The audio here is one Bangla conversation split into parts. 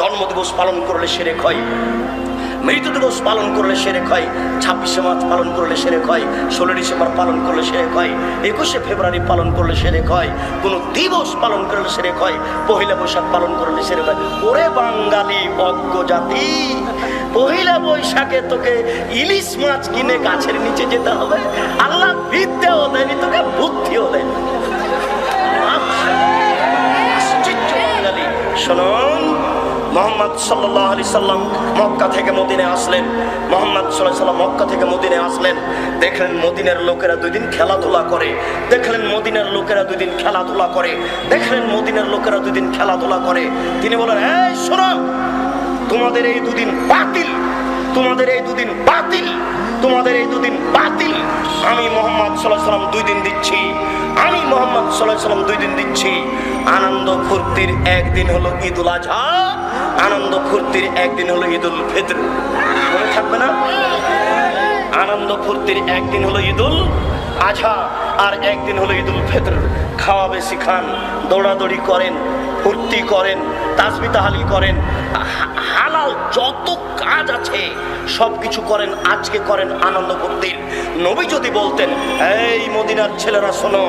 জন্মদিবস পালন করলে সেরেক হয়। মৃত্যু দিবস পালন করলে সেরেক হয়। ছাব্বিশে মার্চ পালন করলে সেরেক হয়। ষোলো ডিসেম্বর পালন করলে সেরেক হয়। একুশে ফেব্রুয়ারি পালন করলে সেরেক হয়। কোনো দিবস পালন করলে সেরেক হয়। পহিলা বৈশাখ পালন করলে সেরেক হয়। ওরে বাঙালি অজ্ঞ জাতি, পহিলা বৈশাখে তোকে ইলিশ মাছ কিনে গাছের নিচে যেতে হবে। আল্লাহ বিদ্যাও দেয়নি, তোকে বুদ্ধিও দেয়নি। শুনুন মোহাম্মদ সাল্লাহ আলি সাল্লাম মক্কা থেকে মদিনে আসলেন। মোহাম্মদ সাল্লাহ সাল্লাম মক্কা থেকে মদিনে আসলেন। দেখলেন মদিনের লোকেরা দুই দিন খেলাধুলা করে। দেখলেন মদিনের লোকেরা দুই দিন খেলাধুলা করে। দেখলেন মদিনের লোকেরা দুই দিন খেলাধুলা করে। তিনি বলেন, এই শোনো, তোমাদের এই দুদিন বাতিল। তোমাদের এই দুদিন বাতিল। তোমাদের এই দুদিন বাতিল। আমি মোহাম্মদ সাল্লাহ সাল্লাম দুই দিন দিচ্ছি। আমি মোহাম্মদ সাল্লাহ সাল্লাম দুই দিন দিচ্ছি। আনন্দ ফুর্তির একদিন হলো ঈদুল আজহা। আনন্দ ফুর্তির একদিন হলো ঈদুল ফিতর। মনে থাকবে না? আনন্দ ফুর্তির একদিন হলো ঈদুল আজহা আর একদিন হলো ঈদুল ফিতর। খাওয়া বেশি খান, দৌড়াদৌড়ি করেন, ফুর্তি করেন, তাসবি তাহালি করেন। হালাল যত কাজ আছে সব কিছু করেন, আজকে করেন আনন্দ ফুর্তির। নবী যদি বলতেন, এই মদিনার ছেলেরা, শোনো,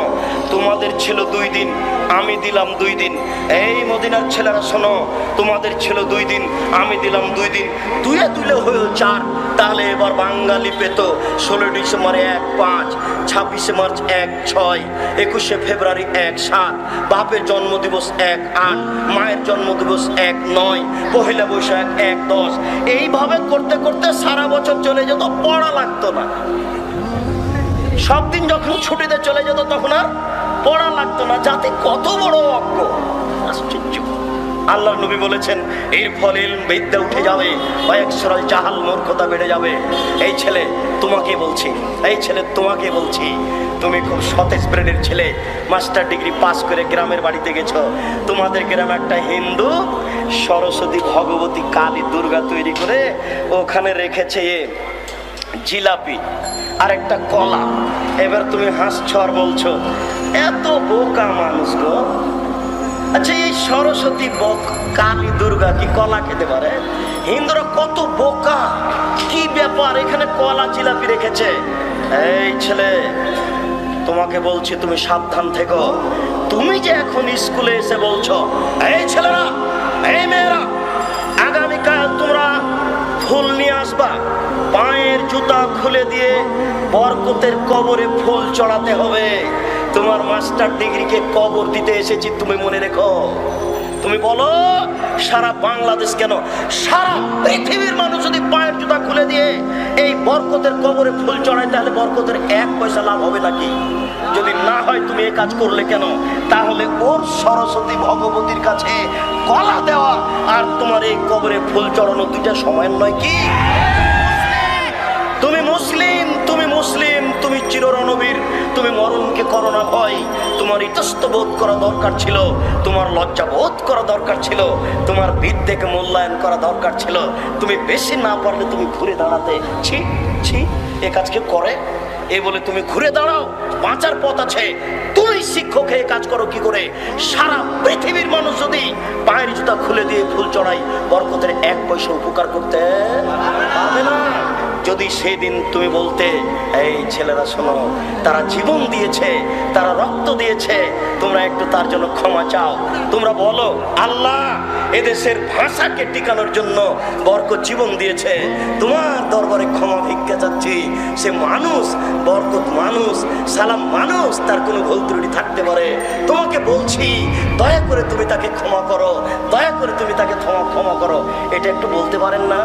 তোমাদের ছিল দুই দিন, আমি দিলাম দুই দিন। এই মদিনার ছেলেরা, শোনো, তোমাদের ছিল দুই দিন, আমি দিলাম দুই দিন। দুয়ে দুলে হয়েও চার, তাহলে এবার বাঙালি পেত ষোলো ডিসেম্বর এক পাঁচ, ছাব্বিশে মার্চ এক ছয়, একুশে ফেব্রুয়ারি এক সাত, বাপের জন্মদিবস এক আট, মায়ের জন্মদিবস এক নয়, পহেলা বৈশাখ এক দশ। এইভাবে করতে করতে সারা বছর চলে যেত, পড়া লাগতো না। সব দিন যখন ছুটিতে চলে যেত তখন আর পড়া লাগতো না। যাতে কত বড় অজ্ঞ। আশ্চর্য। আল্লাহ নবী বলেছেন, এর ফলে বিদ্যা উঠে যাবে কয়েক সরল জাহাল মূর্খতা বেড়ে যাবে। এই ছেলে তোমাকে বলছি, এই ছেলে তোমাকে বলছি, তুমি খুব সতেজ ব্রেনের ছেলে, মাস্টার ডিগ্রি পাস করে গ্রামের বাড়িতে গেছো। তোমাদের গ্রামে একটা হিন্দু, সরস্বতী ভগবতী কালী দুর্গা তৈরি করে ওখানে রেখেছে জিলাপি আর একটা কলা। এবার তুমি হাসছ আর বলছো, এত বোকা মানুষ গো। আচ্ছা এই সরস্বতী বক, কালী দুর্গা কি কলা খেতে পারে? হিন্দুরা কত বোকা। কি ব্যাপার, এখানে কলা জিলাপি রেখেছে? এই ছেলে, তোমাকে বলছি তুমি সাবধান থেকো। তুমি যে এখন স্কুলে এসে বলছো, এই ছেলেরা, এই মেয়েরা, আগামীকাল ফুল নিয়ে আসবা। পায়ের জুতা খুলে দিয়ে বরকতের কবরে ফুল চড়াতে হবে। তোমার মাস্টার ডিগ্রিকে কবর দিতে এসেছি, তুমি মনে রেখো। তুমি বলো, সারা বাংলাদেশ কেন? সারা পৃথিবীর মানুষ যদি পায়ের জুতা খুলে দিয়ে এই বরকতের কবরে ফুল চড়ায়, তাহলে বরকতের এক পয়সা লাভ হবে নাকি? যদি না হয়, তুমি এ কাজ করলে কেন? তাহলে ওর সরস্বতী ভগবতীর কাছে কলা দেওয়া আর তোমার এই কবরে ফুল চড়ানো দুইটা সময়ের নয় কি? তুমি মুসলিম তুমি মুসলিম, তুমি চিররণবীর, তুমি মরণকে করো না ভয়, তোমার ইতস্ত বোধ করা দরকার ছিল, তোমার লজ্জা বোধ করা দরকার ছিল, তোমার বিদ্যেকে মূল্যায়ন করা দরকার ছিল। তুমি বেশি না পারলে তুমি ঘুরে দাঁড়াতে। ছি ছি, এ কাজকে করে? এ বলে তুমি ঘুরে দাঁড়াও, বাঁচার পথ আছে। তুমি শিক্ষক হয়ে কাজ করো কি করে? সারা পৃথিবীর মানুষ যদি পায়ের জুতা খুলে দিয়ে ফুল চড়াই বরকতের এক পয়সা উপকার করতে পারবে না। যদি সেদিন তুমি বলতে, এই ছেলেরা শোনো, তারা জীবন দিয়েছে, তারা রক্ত দিয়েছে, তোমরা একটু তার জন্য ক্ষমা চাও। তোমরা বলো, আল্লাহ এদেশের ভাষাকে টিকানোর জন্য বরকত জীবন দিয়েছে। তোমার দরবারে ক্ষমা ভিক্ষা চাচ্ছি। সে মানুষ, বরকত মানুষ, সালাম মানুষ, তার কোনো ভুল ত্রুটি থাকতে পারে। তোমাকে বলছি, দয়া করে তুমি তাকে ক্ষমা করো, দয়া করে তুমি তাকে ক্ষমা ক্ষমা করো। এটা একটু বলতে পারেন না?